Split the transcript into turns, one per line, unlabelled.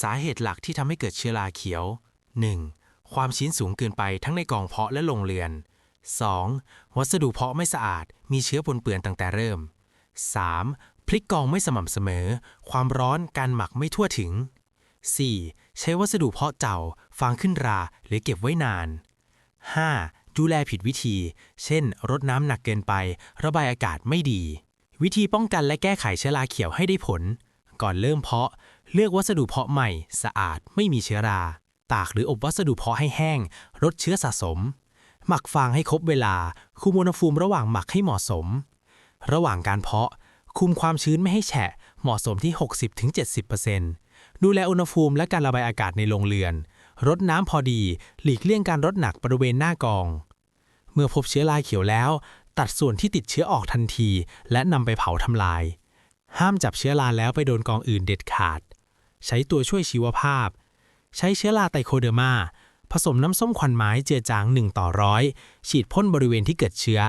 สาเหตุหลักที่ทำให้เกิดเชื้อราเขียว 1. ความชื้นสูงเกินไปทั้งในกองเพาะและโรงเรือน 2. วัสดุเพาะไม่สะอาด มีเชื้อปนเปื้อนตั้งแต่เริ่ม 3. พลิกกองไม่สม่ำเสมอ ความร้อนการหมักไม่ทั่วถึง 4. ใช้วัสดุเพาะเจ่า ฟางขึ้นราหรือเก็บไว้นาน 5. ดูแลผิดวิธี เช่น รดน้ำหนักเกินไป ระบายอากาศไม่ดี วิธีป้องกันและแก้ไขเชื้อราเขียวให้ได้ผล ก่อนเริ่มเพาะ เลือกวัสดุเพาะใหม่ สะอาดไม่มีเชื้อรา ตากหรืออบวัสดุเพาะให้แห้งลดเชื้อสะสม หมักฟางให้ครบเวลา คุมอุณหภูมิระหว่างหมักให้เหมาะสม ระหว่างการเพาะ คุมความชื้นไม่ให้แฉะ เหมาะสมที่ 60-70%ดูแลอุณหภูมิและการระบายอากาศในโรงเรือนรดน้ำพอดี หลีกเลี่ยงการรดหนักบริเวณหน้ากอง เมื่อพบเชื้อราเขียวแล้ว ตัดส่วนที่ติดเชื้อออกทันที และนำไปเผาทำลาย ห้ามจับเชื้อราแล้วไปโดนกองอื่นเด็ดขาด ใช้ตัวช่วยชีวภาพ ใช้เชื้อราไตโคเดอร์มา ผสมน้ำส้มควันไม้เจือจาง1ต่อร้อยฉีดพ่นบริเวณที่เกิดเชื้อ